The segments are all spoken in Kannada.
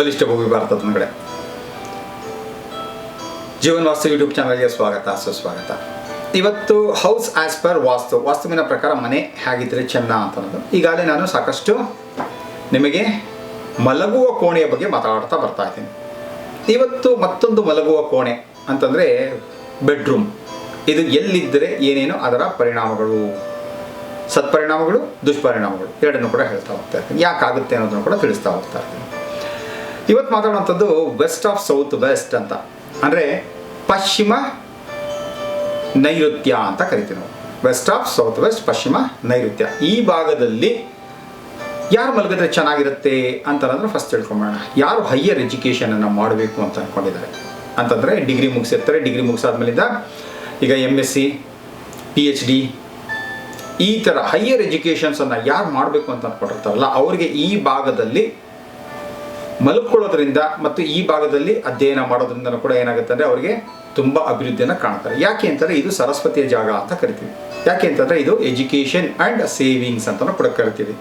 ಬಲಿಷ್ಠ ಭೂಮಿ ಭಾರತದ ಕಡೆ ಜೀವನ್ ವಾಸ್ತು ಯೂಟ್ಯೂಬ್ ಚಾನಲ್ಗೆ ಸ್ವಾಗತ, ಸುಸ್ವಾಗತ. ಇವತ್ತು ಹೌಸ್ ಆಸ್ ಪರ್ ವಾಸ್ತು. ವಾಸ್ತುವಿನ ಪ್ರಕಾರ ಮನೆ ಹೇಗಿದ್ರೆ ಚೆನ್ನ ಅಂತ ಅನ್ನೋದು ಈಗಾಗಲೇ ನಾನು ಸಾಕಷ್ಟು ನಿಮಗೆ ಮಲಗುವ ಕೋಣೆಯ ಬಗ್ಗೆ ಮಾತಾಡ್ತಾ ಬರ್ತಾ ಇದ್ದೀನಿ. ಇವತ್ತು ಮತ್ತೊಂದು ಮಲಗುವ ಕೋಣೆ ಅಂತಂದ್ರೆ ಬೆಡ್ರೂಮ್. ಇದು ಎಲ್ಲಿದ್ದರೆ ಏನೇನು ಅದರ ಪರಿಣಾಮಗಳು? ಸತ್ಪರಿಣಾಮಗಳು, ದುಷ್ಪರಿಣಾಮಗಳು? ಎರಡನ್ನೂ ಕೂಡ ಹೇಳ್ತಾ ಹೋಗ್ತಾ ಇರ್ತೀನಿ. ಯಾಕಾಗುತ್ತೆ ಅನ್ನೋದನ್ನು ಕೂಡ ತಿಳಿಸ್ತಾ ಹೋಗ್ತಾ ಇರ್ತೀನಿ. ಇವತ್ತು ಮಾತಾಡುವಂಥದ್ದು ವೆಸ್ಟ್ ಆಫ್ ಸೌತ್ ವೆಸ್ಟ್ ಅಂತ. ಅಂದರೆ ಪಶ್ಚಿಮ ನೈಋತ್ಯ ಅಂತ ಕರಿತೀವಿ ನಾವು. ವೆಸ್ಟ್ ಆಫ್ ಸೌತ್ ವೆಸ್ಟ್ ಪಶ್ಚಿಮ ನೈಋತ್ಯ. ಈ ಭಾಗದಲ್ಲಿ ಯಾರು ಮಲಗಿದ್ರೆ ಚೆನ್ನಾಗಿರುತ್ತೆ ಅಂತಂದ್ರೆ ಫಸ್ಟ್ ತಿಳ್ಕೊಂಬೋಣ ಯಾರು ಹೈಯರ್ ಎಜುಕೇಷನನ್ನು ಮಾಡಬೇಕು ಅಂತ ಅಂದ್ಕೊಂಡಿದ್ದಾರೆ ಅಂತಂದರೆ ಡಿಗ್ರಿ ಮುಗಿಸಿರ್ತಾರೆ. ಡಿಗ್ರಿ ಮುಗಿಸಾದ್ಮೇಲಿಂದ ಈಗ M S C P H D ಈ ಥರ ಹೈಯರ್ ಎಜುಕೇಷನ್ಸನ್ನು ಯಾರು ಮಾಡಬೇಕು ಅಂತ ಅಂದ್ಕೊಂಡಿರ್ತಾರಲ್ಲ ಅವರಿಗೆ ಈ ಭಾಗದಲ್ಲಿ ಮಲ್ಕೊಳ್ಳೋದ್ರಿಂದ ಮತ್ತು ಈ ಭಾಗದಲ್ಲಿ ಅಧ್ಯಯನ ಮಾಡೋದ್ರಿಂದ ಕೂಡ ಏನಾಗುತ್ತೆ ಅಂದರೆ ಅವರಿಗೆ ತುಂಬ ಅಭಿವೃದ್ಧಿಯನ್ನು ಕಾಣ್ತಾರೆ. ಯಾಕೆ ಅಂತಂದರೆ ಇದು ಸರಸ್ವತಿಯ ಜಾಗ ಅಂತ ಕರಿತೀವಿ. ಯಾಕೆ ಅಂತಂದರೆ ಇದು ಎಜುಕೇಷನ್ ಆ್ಯಂಡ್ ಸೇವಿಂಗ್ಸ್ ಅಂತಲೂ ಕೂಡ ಕರಿತೀವಿ.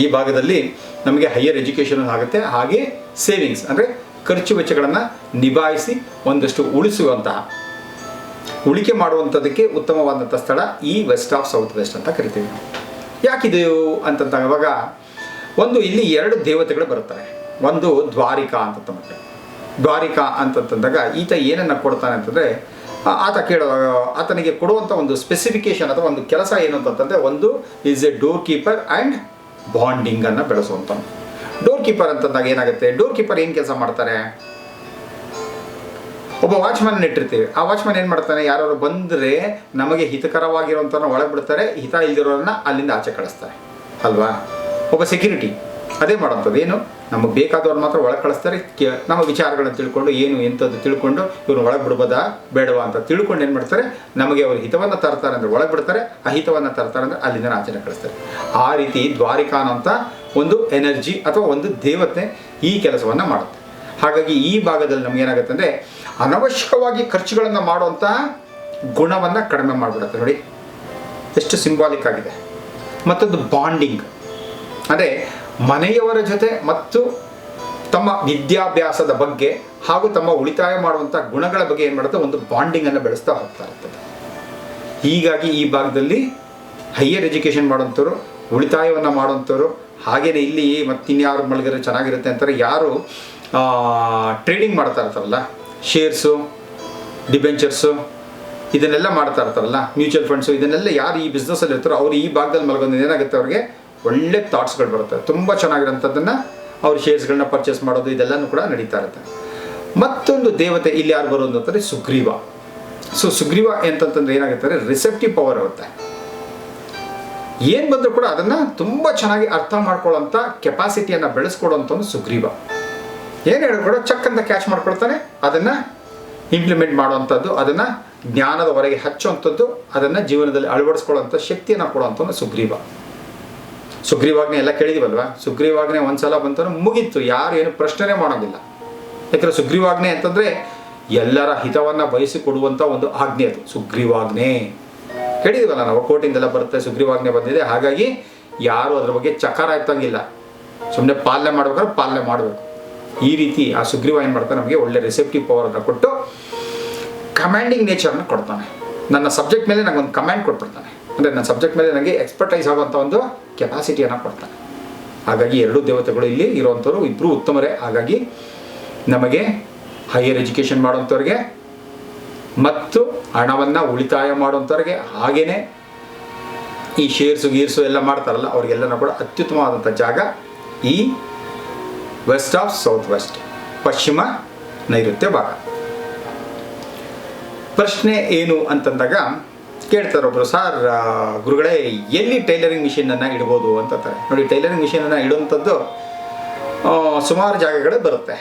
ಈ ಭಾಗದಲ್ಲಿ ನಮಗೆ ಹೈಯರ್ ಎಜುಕೇಷನ್ ಆಗುತ್ತೆ, ಹಾಗೆ ಸೇವಿಂಗ್ಸ್ ಅಂದರೆ ಖರ್ಚು ವೆಚ್ಚಗಳನ್ನು ನಿಭಾಯಿಸಿ ಒಂದಷ್ಟು ಉಳಿಸುವಂತಹ, ಉಳಿಕೆ ಮಾಡುವಂಥದ್ದಕ್ಕೆ ಉತ್ತಮವಾದಂಥ ಸ್ಥಳ ಈ ವೆಸ್ಟ್ ಆಫ್ ಸೌತ್ ವೆಸ್ಟ್ ಅಂತ ಕರಿತೀವಿ ಯಾಕಿದೆಯೋ ಯಾಕಿದು ಅಂತಂದಾಗ ಒಂದು ಇಲ್ಲಿ ಎರಡು ದೇವತೆಗಳು ಬರುತ್ತಾರೆ. ಒಂದು ದ್ವಾರಿಕಾ ಅಂತ ಮಟ್ಟ ದ್ವಾರಿಕಾ ಅಂತಂತಂದಾಗ ಈತ ಏನನ್ನು ಕೊಡ್ತಾನೆ ಅಂತಂದರೆ ಆತ ಕೇಳೋ, ಆತನಿಗೆ ಕೊಡುವಂಥ ಒಂದು ಸ್ಪೆಸಿಫಿಕೇಶನ್ ಅಥವಾ ಒಂದು ಕೆಲಸ ಏನು ಅಂತಂತಂದರೆ ಒಂದು is a door keeper and ಬಾಂಡಿಂಗನ್ನು ಬೆಳೆಸುವಂಥ ಡೋರ್ ಕೀಪರ್ ಅಂತಂದಾಗ ಏನಾಗುತ್ತೆ? ಡೋರ್ ಕೀಪರ್ ಏನು ಕೆಲಸ ಮಾಡ್ತಾರೆ? ಒಬ್ಬ ವಾಚ್ಮನ್ ಇಟ್ಟಿರ್ತೀವಿ. ಆ ವಾಚ್ಮನ್ ಏನು ಮಾಡ್ತಾನೆ? ಯಾರು ಬಂದರೆ ನಮಗೆ ಹಿತಕರವಾಗಿರೋಂಥವ್ರನ್ನ ಒಳಗೆ ಬಿಡ್ತಾರೆ ಹಿತ ಇಲ್ದಿರೋರನ್ನ ಅಲ್ಲಿಂದ ಆಚೆ ಕಳಿಸ್ತಾರೆ. ಅಲ್ವಾ? ಒಬ್ಬ ಸೆಕ್ಯೂರಿಟಿ ಅದೇ ಮಾಡೋಂಥದ್ದು ಏನು? ನಮಗೆ ಬೇಕಾದವ್ರು ಮಾತ್ರ ಒಳಗೆ ಕಳಿಸ್ತಾರೆ. ನಮ್ಮ ವಿಚಾರಗಳನ್ನು ತಿಳ್ಕೊಂಡು, ಏನು ಎಂಥದ್ದು ತಿಳ್ಕೊಂಡು ಇವ್ರು ಒಳಗೆ ಬಿಡ್ಬೋದಾ, ಬೇಡವಾ ಅಂತ ತಿಳ್ಕೊಂಡು ಏನು ಮಾಡ್ತಾರೆ? ನಮಗೆ ಅವರು ಹಿತವನ್ನು ತರ್ತಾರೆ ಅಂದರೆ ಒಳಗೆ ಬಿಡ್ತಾರೆ, ಅಹಿತವನ್ನು ತರ್ತಾರೆ ಅಂದರೆ ಅಲ್ಲಿಂದ ಆಚರಣೆ ಕಳಿಸ್ತಾರೆ. ಆ ರೀತಿ ದ್ವಾರಿಕಾನ ಅಂತ ಒಂದು ಎನರ್ಜಿ ಅಥವಾ ಒಂದು ದೇವತೆ ಈ ಕೆಲಸವನ್ನು ಮಾಡುತ್ತೆ. ಹಾಗಾಗಿ ಈ ಭಾಗದಲ್ಲಿ ನಮ್ಗೆ ಏನಾಗುತ್ತೆ ಅಂದರೆ, ಅನವಶ್ಯಕವಾಗಿ ಖರ್ಚುಗಳನ್ನು ಮಾಡುವಂಥ ಗುಣವನ್ನು ಕಡಿಮೆ ಮಾಡಿಬಿಡುತ್ತೆ ನೋಡಿ. ಎಷ್ಟು ಸಿಂಬಾಲಿಕ್ ಆಗಿದೆ. ಮತ್ತೊಂದು ಬಾಂಡಿಂಗ್ ಅಂದರೆ ಮನೆಯವರ ಜೊತೆ ಮತ್ತು ತಮ್ಮ ವಿದ್ಯಾಭ್ಯಾಸದ ಬಗ್ಗೆ ಹಾಗೂ ತಮ್ಮ ಉಳಿತಾಯ ಮಾಡುವಂಥ ಗುಣಗಳ ಬಗ್ಗೆ ಏನು ಮಾಡುತ್ತೆ? ಒಂದು ಬಾಂಡಿಂಗನ್ನು ಬೆಳೆಸ್ತಾ ಹೋಗ್ತಾ ಇರ್ತದೆ. ಹೀಗಾಗಿ ಈ ಭಾಗದಲ್ಲಿ ಹೈಯರ್ ಎಜುಕೇಷನ್ ಮಾಡೋಂಥವ್ರು ಉಳಿತಾಯವನ್ನು ಮಾಡೋಂಥವ್ರು ಹಾಗೆಯೇ ಇಲ್ಲಿ ಮತ್ತಿನ್ಯಾರು ಮಲಗಿದ್ರೆ ಚೆನ್ನಾಗಿರುತ್ತೆ ಅಂತಾರೆ. ಯಾರು ಟ್ರೇಡಿಂಗ್ ಮಾಡ್ತಾ ಇರ್ತಾರಲ್ಲ ಶೇರ್ಸು ಡಿಬೆಂಚರ್ಸು ಇದನ್ನೆಲ್ಲ ಮಾಡ್ತಾ ಇರ್ತಾರಲ್ಲ ಮ್ಯೂಚುವಲ್ ಫಂಡ್ಸು ಇದನ್ನೆಲ್ಲ ಯಾರು ಈ ಬಿಸ್ನೆಸ್ಸಲ್ಲಿ ಇರ್ತಾರೋ ಅವ್ರು ಈ ಭಾಗದಲ್ಲಿ ಮಲಗೋದು ಏನಾಗುತ್ತೆ ಅವ್ರಿಗೆ? ಒಳ್ಳೆ ಥಾಟ್ಸ್ಗಳು ಬರುತ್ತೆ. ತುಂಬ ಚೆನ್ನಾಗಿರೋಂಥದ್ದನ್ನು ಅವ್ರ ಶೇರ್ಸ್ಗಳನ್ನ ಪರ್ಚೇಸ್ ಮಾಡೋದು ಇದೆಲ್ಲನೂ ಕೂಡ ನಡೀತಾ ಇರುತ್ತೆ. ಮತ್ತೊಂದು ದೇವತೆ ಇಲ್ಲಿ ಯಾರು ಬರೋದು ಅಂತಂದರೆ ಸುಗ್ರೀವ. ಸೊ ಸುಗ್ರೀವ ಅಂತಂತಂದ್ರೆ ಏನಾಗುತ್ತೆ ರಿಸೆಪ್ಟಿವ್ ಪವರ್ ಇರುತ್ತೆ. ಏನು ಬಂದರೂ ಕೂಡ ಅದನ್ನು ತುಂಬ ಚೆನ್ನಾಗಿ ಅರ್ಥ ಮಾಡ್ಕೊಳ್ಳೋಂಥ ಕೆಪಾಸಿಟಿಯನ್ನು ಬೆಳೆಸ್ಕೊಡೋಂಥವ್ನು ಸುಗ್ರೀವ. ಏನು ಹೇಳೋ ಕೂಡ ಚಕ್ ಅಂತ ಕ್ಯಾಚ್ ಮಾಡ್ಕೊಳ್ತಾನೆ, ಅದನ್ನು ಇಂಪ್ಲಿಮೆಂಟ್ ಮಾಡುವಂಥದ್ದು, ಅದನ್ನು ಜ್ಞಾನದ ಹೊರಗೆ ಹಚ್ಚುವಂಥದ್ದು, ಅದನ್ನು ಜೀವನದಲ್ಲಿ ಅಳವಡಿಸ್ಕೊಳ್ಳೋಂಥ ಶಕ್ತಿಯನ್ನು ಕೊಡುವಂಥವ್ನು ಸುಗ್ರೀವ. ಸುಗ್ರೀವಾಜ್ಞೆ ಎಲ್ಲ ಕೇಳಿದಿವಲ್ವಾ? ಸುಗ್ರೀವಾಜ್ಞೆ ಒಂದ್ಸಲ ಬಂತಂದ್ರೆ ಮುಗೀತು, ಯಾರು ಏನು ಪ್ರಶ್ನೆ ಮಾಡೋದಿಲ್ಲ. ಯಾಕಂದ್ರೆ ಸುಗ್ರೀವಾಜ್ಞೆ ಅಂತಂದ್ರೆ ಎಲ್ಲರ ಹಿತವನ್ನ ಬಯಸಿ ಕೊಡುವಂಥ ಒಂದು ಆಜ್ಞೆ ಅದು, ಸುಗ್ರೀವಾಜ್ಞೆ. ಕೇಳಿದಿವಲ್ಲ ನಾವು ಕೋಟಿಂದೆಲ್ಲ ಬರುತ್ತೆ, ಸುಗ್ರೀವಾಜ್ಞೆ ಬಂದಿದೆ. ಹಾಗಾಗಿ ಯಾರು ಅದ್ರ ಬಗ್ಗೆ ಚಕಾರ ಇತ್ತಂಗಿಲ್ಲ ಸುಮ್ಮನೆ ಪಾಲನೆ ಮಾಡ್ಬೇಕಾದ್ರೆ ಪಾಲನೆ ಮಾಡಬೇಕು. ಈ ರೀತಿ ಆ ಸುಗ್ರೀವ ಏನ್ ಮಾಡ್ತಾನೆ ನಮಗೆ ಒಳ್ಳೆ ರಿಸೆಪ್ಟಿವ್ ಪವರನ್ನು ಕೊಟ್ಟು ನೇಚರ್ ನೇಚರ್ನ ಕೊಡ್ತಾನೆ. ನನ್ನ ಸಬ್ಜೆಕ್ಟ್ ಮೇಲೆ ನನಗೆ ಒಂದು ಕಮಾಂಡ್ ಕೊಟ್ಬಿಡ್ತಾನೆ. ಅಂದರೆ ನನ್ನ ಸಬ್ಜೆಕ್ಟ್ ಮೇಲೆ ನನಗೆ ಎಕ್ಸ್ಪರ್ಟೈಸ್ ಆಗುವಂಥ ಒಂದು ಕೆಪಾಸಿಟಿಯನ್ನು ಕೊಡ್ತಾನೆ ಹಾಗಾಗಿ ಎರಡೂ ದೇವತೆಗಳು ಇಲ್ಲಿ ಇರುವಂಥವ್ರು ಇಬ್ಬರು ಉತ್ತಮರೇ. ಹಾಗಾಗಿ ನಮಗೆ ಹೈಯರ್ ಎಜುಕೇಷನ್ ಮಾಡೋಂಥವ್ರಿಗೆ ಮತ್ತು ಹಣವನ್ನು ಉಳಿತಾಯ ಮಾಡುವಂಥವ್ರಿಗೆ ಹಾಗೇನೆ ಈ ಶೇರ್ಸು ಗೀರ್ಸು ಎಲ್ಲ ಮಾಡ್ತಾರಲ್ಲ, ಅವ್ರಿಗೆಲ್ಲನೂ ಕೂಡ ಅತ್ಯುತ್ತಮವಾದಂಥ ಜಾಗ ಈ ವೆಸ್ಟ್ ಆಫ್ ಸೌತ್ ವೆಸ್ಟ್ ಪಶ್ಚಿಮ ನೈಋತ್ಯ ಭಾಗ. ಪ್ರಶ್ನೆ ಏನು ಅಂತಂದಾಗ ಕೇಳ್ತಾರೆ ಒಬ್ರು, ಸರ್ ಗುರುಗಳೇ, ಎಲ್ಲಿ ಟೈಲರಿಂಗ್ ಮಿಷಿನನ್ನು ಇಡ್ಬೋದು? ಅಂತಾರೆ. ನೋಡಿ, ಟೈಲರಿಂಗ್ ಮಿಷಿನನ್ನು ಇಡುವಂಥದ್ದು ಸುಮಾರು ಜಾಗಗಳೇ ಬರುತ್ತೆ.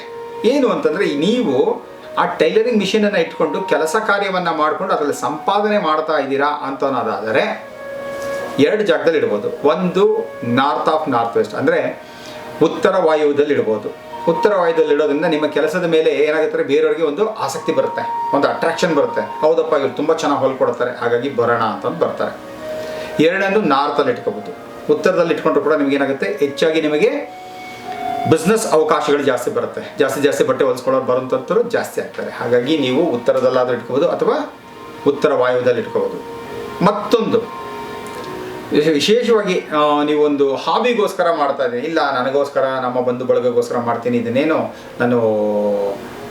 ಏನು ಅಂತಂದರೆ ನೀವು ಆ ಟೈಲರಿಂಗ್ ಮಿಷಿನನ್ನು ಇಟ್ಕೊಂಡು ಕೆಲಸ ಕಾರ್ಯವನ್ನು ಮಾಡಿಕೊಂಡು ಅದರಲ್ಲಿ ಸಂಪಾದನೆ ಮಾಡ್ತಾ ಇದ್ದೀರಾ ಅಂತ ಅನ್ನೋದಾದರೆ ಎರಡು ಜಾಗದಲ್ಲಿ ಇಡ್ಬೋದು. ಒಂದು ನಾರ್ತ್ ಆಫ್ ನಾರ್ತ್ ವೆಸ್ಟ್, ಅಂದರೆ ಉತ್ತರ ವಾಯುವ್ಯದಲ್ಲಿ ಇಡ್ಬೋದು. ಉತ್ತರ ವಾಯುದಲ್ಲಿ ಇಡೋದ್ರಿಂದ ನಿಮ್ಮ ಕೆಲಸದ ಮೇಲೆ ಏನಾಗುತ್ತೆ ಬೇರೆಯವರಿಗೆ ಒಂದು ಆಸಕ್ತಿ ಬರುತ್ತೆ, ಒಂದು ಅಟ್ರಾಕ್ಷನ್ ಬರುತ್ತೆ. ಹೌದಪ್ಪ, ಇವ್ರು ತುಂಬ ಚೆನ್ನಾಗಿ ಹೊಲ್ಕೊಡ್ತಾರೆ ಹಾಗಾಗಿ ಬರೋಣ ಅಂತಂದು ಬರ್ತಾರೆ. ಎರಡನೇದು ನಾರ್ತಲ್ಲಿ ಇಟ್ಕೋಬೋದು. ಉತ್ತರದಲ್ಲಿ ಇಟ್ಕೊಂಡ್ರು ಕೂಡ ನಿಮ್ಗೆ ಏನಾಗುತ್ತೆ, ಹೆಚ್ಚಾಗಿ ನಿಮಗೆ ಬಿಸ್ನೆಸ್ ಅವಕಾಶಗಳು ಜಾಸ್ತಿ ಬರುತ್ತೆ. ಜಾಸ್ತಿ ಜಾಸ್ತಿ ಬಟ್ಟೆ ಹೊಲಿಸ್ಕೊಳ್ಳೋರು ಬರುವಂಥವ್ರು ಜಾಸ್ತಿ ಆಗ್ತಾರೆ. ಹಾಗಾಗಿ ನೀವು ಉತ್ತರದಲ್ಲಾದರೂ ಇಟ್ಕೋಬೋದು ಅಥವಾ ಉತ್ತರ ವಾಯುವ್ಯದಲ್ಲಿ ಇಟ್ಕೋಬೋದು. ಮತ್ತೊಂದು ವಿಶೇಷವಾಗಿ ನೀವೊಂದು ಹಾಬಿಗೋಸ್ಕರ ಮಾಡ್ತಾ ಇದ್ದೀನಿ ಇಲ್ಲ, ನನಗೋಸ್ಕರ, ನಮ್ಮ ಬಂಧು ಬಳಗಗೋಸ್ಕರ ಮಾಡ್ತೀನಿ, ಇದನ್ನೇನು ನಾನು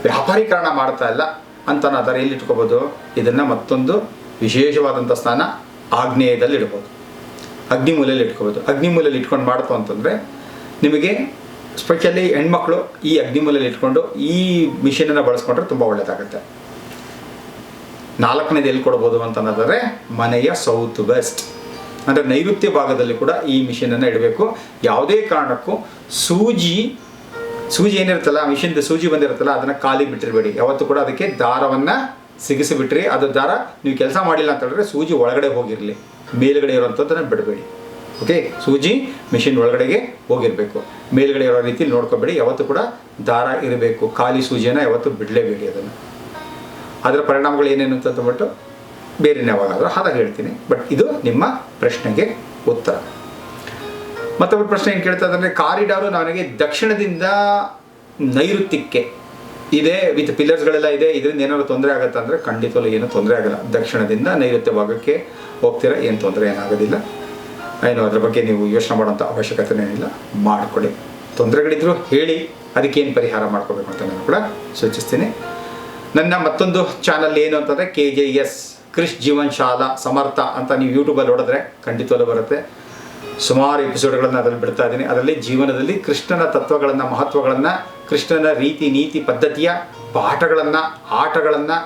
ವ್ಯಾಪಾರೀಕರಣ ಮಾಡ್ತಾ ಇಲ್ಲ ಅಂತ ಅದರ ಎಲ್ಲಿ ಇಟ್ಕೋಬೋದು. ಇದನ್ನು ಮತ್ತೊಂದು ವಿಶೇಷವಾದಂಥ ಸ್ಥಾನ ಆಗ್ನೇಯದಲ್ಲಿ ಇಡ್ಬೋದು. ಅಗ್ನಿಮೂಲೆಯಲ್ಲಿ ಇಟ್ಕೋಬೋದು. ಅಗ್ನಿಮೂಲೆಯಲ್ಲಿ ಇಟ್ಕೊಂಡು ಮಾಡ್ತು ಅಂತಂದರೆ, ನಿಮಗೆ ಸ್ಪೆಷಲಿ ಹೆಣ್ಮಕ್ಳು ಈ ಅಗ್ನಿಮೂಲೆಯಲ್ಲಿ ಇಟ್ಕೊಂಡು ಈ ಮಿಷಿನನ್ನು ಬಳಸ್ಕೊಂಡ್ರೆ ತುಂಬ ಒಳ್ಳೆಯದಾಗುತ್ತೆ ನಾಲ್ಕನೇದು ಎಲ್ಲಿ ಕೊಡ್ಬೋದು ಅಂತಂದರೆ ಮನೆಯ ಸೌತ್ ವೆಸ್ಟ್ ಅಂದರೆ ನೈಋತ್ಯ ಭಾಗದಲ್ಲಿ ಕೂಡ ಈ ಮಿಷಿನನ್ನು ಇಡಬೇಕು. ಯಾವುದೇ ಕಾರಣಕ್ಕೂ ಸೂಜಿ ಸೂಜಿ ಏನಿರುತ್ತಲ್ಲ, ಆ ಮಿಷಿನ್ದು ಸೂಜಿ ಬಂದಿರುತ್ತಲ್ಲ, ಅದನ್ನು ಖಾಲಿ ಬಿಟ್ಟಿರಬೇಡಿ. ಯಾವತ್ತೂ ಕೂಡ ಅದಕ್ಕೆ ದಾರವನ್ನು ಸಿಗಿಸಿಬಿಟ್ರಿ. ಅದು ದಾರ ನೀವು ಕೆಲಸ ಮಾಡಿಲ್ಲ ಅಂತ ಹೇಳಿದ್ರೆ ಸೂಜಿ ಒಳಗಡೆ ಹೋಗಿರಲಿ. ಮೇಲ್ಗಡೆ ಇರೋವಂಥದ್ದನ್ನು ಬಿಡಬೇಡಿ. ಓಕೆ ಸೂಜಿ ಮಿಷಿನ್ ಒಳಗಡೆಗೆ ಹೋಗಿರಬೇಕು. ಮೇಲ್ಗಡೆ ಇರೋ ರೀತಿ ನೋಡ್ಕೋಬೇಡಿ. ಯಾವತ್ತೂ ಕೂಡ ದಾರ ಇರಬೇಕು. ಖಾಲಿ ಸೂಜಿಯನ್ನು ಯಾವತ್ತೂ ಬಿಡಲೇಬೇಡಿ ಅದನ್ನು. ಅದರ ಪರಿಣಾಮಗಳು ಏನೇನು ಅಂತ ಅಂದ್ಬಿಟ್ಟು ಬೇರೆ ಯಾವಾಗಾದರೂ ಹಾಗಾಗಿ ಹೇಳ್ತೀನಿ. ಬಟ್ ಇದು ನಿಮ್ಮ ಪ್ರಶ್ನೆಗೆ ಉತ್ತರ. ಮತ್ತೊಬ್ಬರು ಪ್ರಶ್ನೆ ಏನು ಕೇಳ್ತಾ ಇದ್ದಾರೆ ಕಾರಿಡಾರು ನನಗೆ ದಕ್ಷಿಣದಿಂದ ನೈಋತ್ಯಕ್ಕೆ ಇದೆ, ವಿತ್ ಪಿಲ್ಲರ್ಸ್ಗಳೆಲ್ಲ ಇದೆ, ಇದರಿಂದ ಏನಾದ್ರು ತೊಂದರೆ ಆಗುತ್ತೆ ಅಂದರೆ ಖಂಡಿತವೂ ಏನೂ ತೊಂದರೆ ಆಗಲ್ಲ. ದಕ್ಷಿಣದಿಂದ ನೈಋತ್ಯ ಭಾಗಕ್ಕೆ ಹೋಗ್ತೀರಾ, ಏನು ತೊಂದರೆ ಏನಾಗೋದಿಲ್ಲ ಏನು, ಅದ್ರ ಬಗ್ಗೆ ನೀವು ಯೋಚನೆ ಮಾಡೋಂಥ ಅವಶ್ಯಕತೆನೇನಿಲ್ಲ ಮಾಡಿಕೊಡಿ ತೊಂದರೆಗಳಿದ್ರು ಹೇಳಿ ಅದಕ್ಕೇನು ಪರಿಹಾರ ಮಾಡ್ಕೋಬೇಕು ಅಂತ ನಾನು ಕೂಡ ಸೂಚಿಸ್ತೀನಿ. ನನ್ನ ಮತ್ತೊಂದು ಚಾನಲ್ ಏನು ಅಂತಂದರೆ K J S Krish Jeevan Shala Samartha ಅಂತ ನೀವು ಯೂಟ್ಯೂಬಲ್ಲಿ ನೋಡಿದ್ರೆ ಖಂಡಿತವಲ್ಲೂ ಬರುತ್ತೆ. ಸುಮಾರು ಎಪಿಸೋಡ್ಗಳನ್ನು ಅದರಲ್ಲಿ ಬಿಡ್ತಾ ಇದ್ದೀನಿ. ಅದರಲ್ಲಿ ಜೀವನದಲ್ಲಿ ಕೃಷ್ಣನ ತತ್ವಗಳನ್ನು, ಮಹತ್ವಗಳನ್ನು, ಕೃಷ್ಣನ ರೀತಿ, ನೀತಿ, ಪದ್ಧತಿಯ ಪಾಠಗಳನ್ನು, ಆಟಗಳನ್ನು,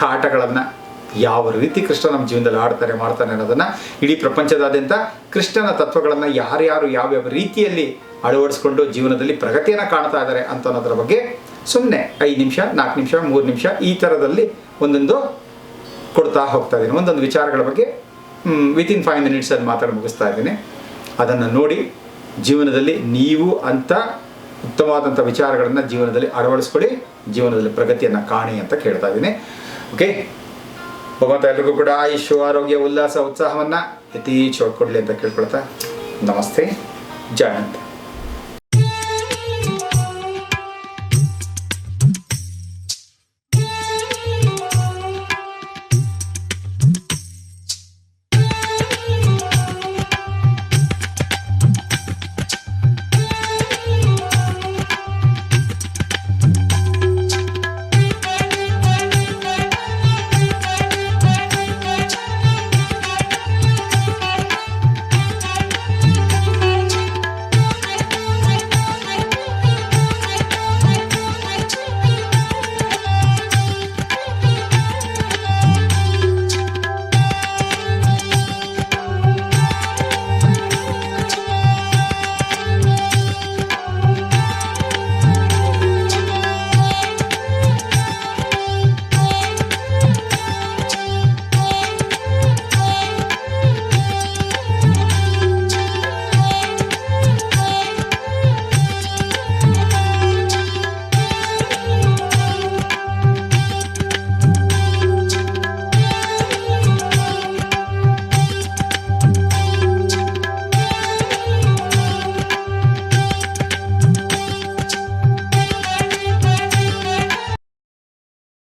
ಕಾಟಗಳನ್ನು ಯಾವ ರೀತಿ ಕೃಷ್ಣ ನಮ್ಮ ಜೀವನದಲ್ಲಿ ಆಡ್ತಾರೆ, ಮಾಡ್ತಾನೆ ಅನ್ನೋದನ್ನು ಇಡೀ ಪ್ರಪಂಚದಾದ್ಯಂತ ಕೃಷ್ಣನ ತತ್ವಗಳನ್ನು ಯಾರ್ಯಾರು ಯಾವ್ಯಾವ ರೀತಿಯಲ್ಲಿ ಅಳವಡಿಸ್ಕೊಂಡು ಜೀವನದಲ್ಲಿ ಪ್ರಗತಿಯನ್ನು ಕಾಣ್ತಾ ಇದ್ದಾರೆ ಅಂತ ಅನ್ನೋದ್ರ ಬಗ್ಗೆ ಸುಮ್ಮನೆ ಐದು ನಿಮಿಷ, ನಾಲ್ಕು ನಿಮಿಷ, ಮೂರು ನಿಮಿಷ ಈ ಥರದಲ್ಲಿ ಒಂದೊಂದು ಕೊಡ್ತಾ ಹೋಗ್ತಾ ಇದ್ದೀನಿ. ಒಂದೊಂದು ವಿಚಾರಗಳ ಬಗ್ಗೆ ವಿತಿನ್ ಫೈವ್ ಮಿನಿಟ್ಸಲ್ಲಿ ಮಾತಾಡಿ ಮುಗಿಸ್ತಾ ಇದ್ದೀನಿ. ಅದನ್ನು ನೋಡಿ ಜೀವನದಲ್ಲಿ ನೀವು ಅಂತ ಉತ್ತಮವಾದಂಥ ವಿಚಾರಗಳನ್ನು ಜೀವನದಲ್ಲಿ ಅಳವಡಿಸ್ಕೊಳ್ಳಿ, ಜೀವನದಲ್ಲಿ ಪ್ರಗತಿಯನ್ನು ಕಾಣಿ ಅಂತ ಕೇಳ್ತಾ ಇದ್ದೀನಿ. ಓಕೆ ಭಗವಂತ ಎಲ್ರಿಗೂ ಕೂಡ ಆಯುಷು ಆರೋಗ್ಯ, ಉಲ್ಲಾಸ, ಉತ್ಸಾಹವನ್ನು ಯಥೇಚ್ಛವಾಗಿ ಕೊಡಲಿ ಅಂತ ಕೇಳ್ಕೊಳ್ತಾ. ನಮಸ್ತೆ. ಜಯಂತ್